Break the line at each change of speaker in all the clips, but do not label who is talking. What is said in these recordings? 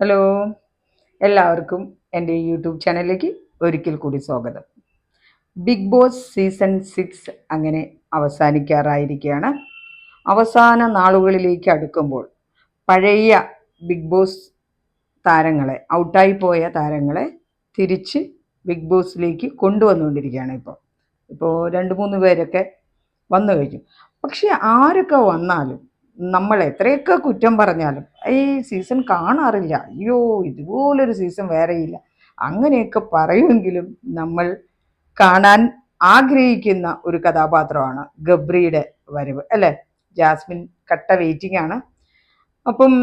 Hello. എല്ലാവർക്കും എന്റെ YouTube ചാനലിലേക്ക് ഒരിക്കൽ കൂടി സ്വാഗതം. ബിഗ് ബോസ് സീസൺ സിക്സ് അങ്ങനെ അവസാനിക്കാറായിരിക്കുകയാണ്. അവസാന നാളുകളിലേക്ക് അടുക്കുമ്പോൾ പഴയ ബിഗ് ബോസ് താരങ്ങളെ ഔട്ടായി പോയ താരങ്ങളെ തിരിച്ച് ബിഗ് ബോസിലേക്ക് കൊണ്ടുവന്നുകൊണ്ടിരിക്കുകയാണ് ഇപ്പോൾ. ഇപ്പോൾ രണ്ട് മൂന്ന് പേരൊക്കെ വന്നു കഴിഞ്ഞു. പക്ഷേ ആരൊക്കെ വന്നാലും നമ്മൾ എത്രയൊക്കെ കുറ്റം പറഞ്ഞാലും ഈ സീസൺ കാണാറില്ല. അയ്യോ ഇതുപോലൊരു സീസൺ വേറെയില്ല. അങ്ങനെയൊക്കെ പറയുമെങ്കിലും നമ്മൾ കാണാൻ ആഗ്രഹിക്കുന്ന ഒരു കഥാപാത്രമാണ് ഗബ്രിയുടെ വരവ് അല്ലേ? ജാസ്മിൻ കട്ട വെയിറ്റിംഗ് ആണ്. അപ്പം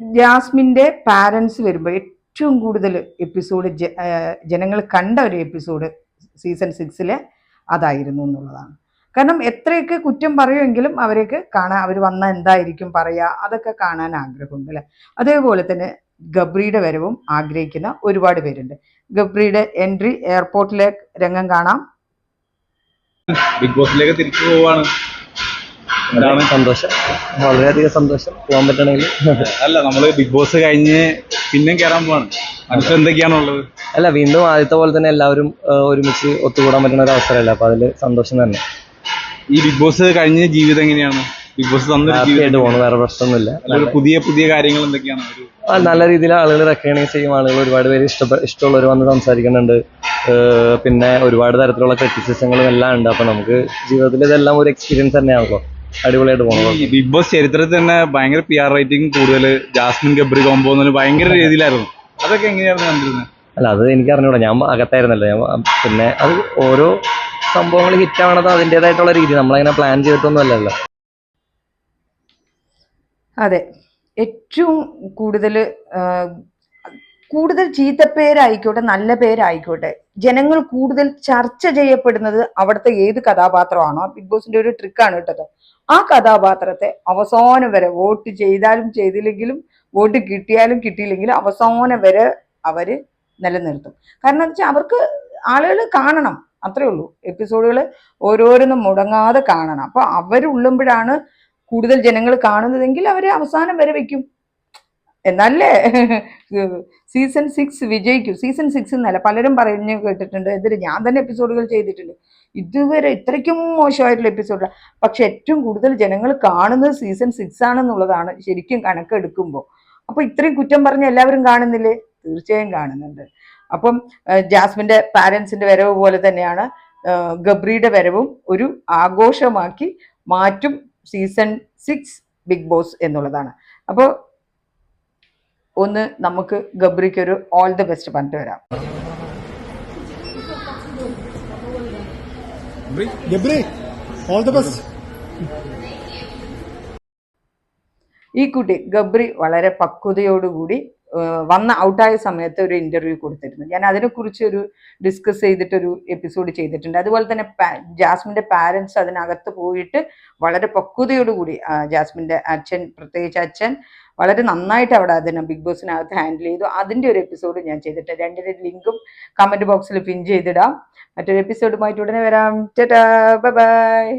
ജാസ്മിന്റെ പാരൻസ് വരുമ്പോൾ ഏറ്റവും കൂടുതൽ എപ്പിസോഡ് ജനങ്ങൾ കണ്ട ഒരു എപ്പിസോഡ് സീസൺ സിക്സിലെ അതായിരുന്നു എന്നുള്ളതാണ്. കാരണം എത്രയൊക്കെ കുറ്റം പറയുമെങ്കിലും അവരേക്ക് കാണാൻ അവർ വന്ന എന്തായിരിക്കും പറയുക അതൊക്കെ കാണാൻ ആഗ്രഹമുണ്ട് അല്ലേ? അതേപോലെ തന്നെ ഗബ്രിയുടെ വരവും ആഗ്രഹിക്കുന്ന ഒരുപാട് പേരുണ്ട്. ഗബ്രിയുടെ എൻട്രി എയർപോർട്ടിലെ രംഗം കാണാം.
ബിഗ് ബോസിലേക്ക് തിരിച്ചു പോവാണ്. എന്താണ്
സന്തോഷം. വളരെയധികം സന്തോഷം. പോകാൻ പറ്റണമെങ്കിൽ.
അല്ല നമ്മൾ ബിഗ് ബോസ് കഴിഞ്ഞ് പിന്നെ കയറാൻ പോവാണ്. അടുത്ത എന്തൊക്കെയാണുള്ളത്?
അല്ല വീണ്ടും ആദ്യത്തെ പോലെ തന്നെ എല്ലാവരും ഒരുമിച്ച് ഒത്തുകൂടാൻ പറ്റുന്ന ഒരു അവസരമല്ല? അപ്പൊ അതിൽ സന്തോഷം തന്നെ.
ഈ ബിഗ് ബോസ് കഴിഞ്ഞ ജീവിതം എങ്ങനെയാണ്? ബിഗ് ബോസ് തന്നെ
ഹാപ്പി ആയിട്ട്
ജീവിതം
പോകണം വേറെ പ്രശ്നമൊന്നുമില്ല.
പുതിയ പുതിയ കാര്യങ്ങൾ എന്തൊക്കെയാണ്?
ആ, നല്ല രീതിയിൽ ആളുകൾ റെക്കഗ്നൈസ് ചെയ്യും. ആളുകൾ ഒരുപാട് പേര് ഇഷ്ടപ്പെട്ട ഇഷ്ടമുള്ളവർ വന്ന് സംസാരിക്കുന്നുണ്ട്. പിന്നെ ഒരുപാട് തരത്തിലുള്ള ക്രിറ്റിസിസങ്ങളും എല്ലാം ഉണ്ട്. അപ്പൊ നമുക്ക് ജീവിതത്തിൽ ഇതെല്ലാം ഒരു എക്സ്പീരിയൻസ് തന്നെയാണല്ലോ. അടിപൊളിയായിട്ട് പോകണം
ബിഗ് ബോസ് ചരിത്രത്തിൽ തന്നെ ഭയങ്കര പി ആർ റേറ്റിംഗ് കൂടുതൽ. ജാസ്മിൻ ഗബ്രി കോംബോ എന്നൊരു ഭയങ്കര രീതിയിലായിരുന്നു. അതൊക്കെ എങ്ങനെയായിരുന്നു കണ്ടിരുന്നത്?
അല്ല അത് എനിക്ക് അറിഞ്ഞൂടാ ഞാൻ അകത്തായിരുന്നല്ലോ. ഞാൻ പിന്നെ അത് ഓരോ സംഭവങ്ങൾ ഹിറ്റ് ആവണത് അതിന്റെതായിട്ടുള്ള രീതി. നമ്മളങ്ങനെ പ്ലാൻ ചെയ്തിട്ടൊന്നും അല്ലല്ലോ.
അതെ. ഏറ്റവും കൂടുതൽ കൂടുതൽ ചീത്തപ്പേരായിക്കോട്ടെ നല്ല പേരായിക്കോട്ടെ ജനങ്ങൾ കൂടുതൽ ചർച്ച ചെയ്യപ്പെടുന്നത് അവിടുത്തെ ഏത് കഥാപാത്രമാണോ? ബിഗ് ബോസിന്റെ ഒരു ട്രിക്കാണ് കേട്ടത് ആ കഥാപാത്രത്തെ അവസാനം വരെ വോട്ട് ചെയ്താലും ചെയ്തില്ലെങ്കിലും വോട്ട് കിട്ടിയാലും കിട്ടിയില്ലെങ്കിലും അവസാനം വരെ അവർ നിലനിർത്തും. കാരണം എന്താ വെച്ചാൽ അവർക്ക് ആളുകൾ കാണണം. അത്രേ ഉള്ളൂ. എപ്പിസോഡുകൾ ഓരോരോന്നും മുടങ്ങാതെ കാണണം. അപ്പൊ അവരുള്ളുമ്പോഴാണ് കൂടുതൽ ജനങ്ങൾ കാണുന്നതെങ്കിൽ അവരെ അവസാനം വരെ വെക്കും. എന്നല്ലേ? സീസൺ സിക്സ് വിജയിക്കും. സീസൺ സിക്സ് എന്നല്ല പലരും പറഞ്ഞു കേട്ടിട്ടുണ്ട്. എന്തിന് ഞാൻ തന്നെ എപ്പിസോഡുകൾ ചെയ്തിട്ടുണ്ട്. ഇതുവരെ ഇത്രയ്ക്കും മോശമായിട്ടുള്ള എപ്പിസോഡ് പക്ഷെ ഏറ്റവും കൂടുതൽ ജനങ്ങൾ കാണുന്നത് സീസൺ സിക്സ് ആണെന്നുള്ളതാണ് ശരിക്കും കണക്കെടുക്കുമ്പോൾ അപ്പോൾ ഇത്രയും കുറ്റം പറഞ്ഞ് എല്ലാവരും കാണുന്നില്ലേ? തീർച്ചയായും കാണുന്നുണ്ട്. അപ്പം ജാസ്മിന്റെ ജാസ്മിന്റെ പാരൻസിന്റെ വരവ് പോലെ തന്നെയാണ് ഗബ്രിയുടെ വരവും ഒരു ആഘോഷമാക്കി മാറ്റും സീസൺ സിക്സ് ബിഗ് ബോസ് എന്നുള്ളതാണ്. അപ്പോൾ ഒന്ന് നമുക്ക് ഗബ്രിക്ക് ഒരു ഓൾ ദി ബെസ്റ്റ് പറഞ്ഞിട്ട് വരാം.
All the best.
ഈ കുട്ടി ഗബ്രി വളരെ പക്വതയോടുകൂടി വന്ന ഔട്ടായ സമയത്ത് ഒരു ഇന്റർവ്യൂ കൊടുത്തിരുന്നു. ഞാൻ അതിനെക്കുറിച്ച് ഒരു ഡിസ്കസ് ചെയ്തിട്ടൊരു എപ്പിസോഡ് ചെയ്തിട്ടുണ്ട്. അതുപോലെ തന്നെ ജാസ്മിന്റെ പാരൻസ് അതിനകത്ത് പോയിട്ട് വളരെ പക്വതയോടുകൂടി കൂടി ജാസ്മിന്റെ അച്ഛൻ പ്രത്യേകിച്ച് അച്ഛൻ വളരെ നന്നായിട്ട് അവിടെ അതിനെ ബിഗ് ബോസിനകത്ത് ഹാൻഡിൽ ചെയ്തു. അതിന്റെ ഒരു എപ്പിസോഡ് ഞാൻ ചെയ്തിട്ട് രണ്ടിന്റെ ലിങ്കും കമന്റ് ബോക്സിൽ പിൻ ചെയ്തിടാം. മറ്റൊരു എപ്പിസോഡുമായിട്ട് ഉടനെ വരാം. ബൈ